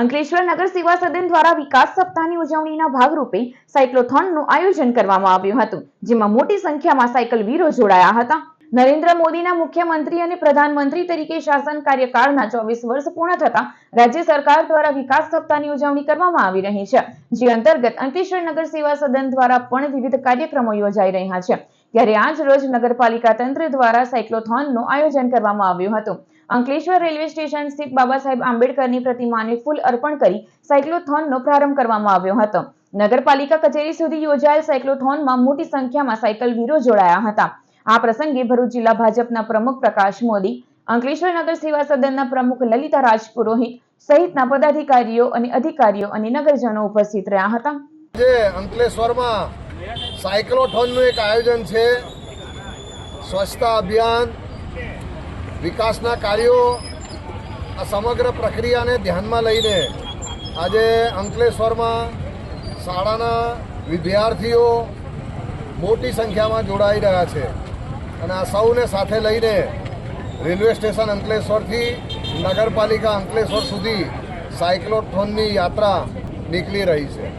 અંકલેશ્વર નગર સેવા સદન દ્વારા વિકાસ સપ્તાહની ઉજવણીના ભાગરૂપે સાયક્લોથોનનું આયોજન કરવામાં આવ્યું હતું, જેમાં મોટી સંખ્યામાં સાયકલ વીરો જોડાયા હતા. નરેન્દ્ર મોદીના મુખ્યમંત્રી અને પ્રધાનમંત્રી તરીકે શાસન કાર્યકાળના ચોવીસ વર્ષ પૂર્ણ થતા, રાજ્ય સરકાર દ્વારા વિકાસ સપ્તાહની ઉજવણી કરવામાં આવી રહી છે, જે અંતર્ગત અંકલેશ્વર નગર સેવા સદન દ્વારા પણ વિવિધ કાર્યક્રમો યોજાઈ રહ્યા છે. ત્યારે આજ રોજ નગરપાલિકા તંત્ર દ્વારા સાયક્લોથોનનું આયોજન કરવામાં આવ્યું હતું. અંકલેશ્વર રેલવે સ્ટેશન સ્થિત બાબા સાહેબ આંબેડકરની પ્રતિમાને ફૂલ અર્પણ કરી સાયક્લોથોનનો પ્રારંભ કરવામાં આવ્યો હતો. નગરપાલિકા કચેરી સુધી યોજાયેલ સાયક્લોથોનમાં મોટી સંખ્યામાં સાયકલ વીરો જોડાયા હતા. આ પ્રસંગે ભરૂચ જિલ્લા ભાજપના પ્રમુખ પ્રકાશ મોદી, અંકલેશ્વર નગર સેવા સદનના પ્રમુખ લલિતા રાજપુરોહિત સહિતના પદાધિકારીઓ અને અધિકારીઓ અને નગરજનો ઉપસ્થિત રહ્યા હતા. જે અંકલેશ્વરમાં સાયક્લોથોનનું એક આયોજન છે, સ્વચ્છતા અભિયાન વિકાસના કાર્યો આ સમગ્ર પ્રક્રિયાને ધ્યાનમાં લઈને આજે અંકલેશ્વરમાં શાળાના વિદ્યાર્થીઓ મોટી સંખ્યામાં જોડાઈ રહ્યા છે. અને આ સૌને સાથે લઈને રેલવે સ્ટેશન અંકલેશ્વરથી નગરપાલિકા અંકલેશ્વર સુધી સાયક્લોથોનની યાત્રા નીકળી રહી છે.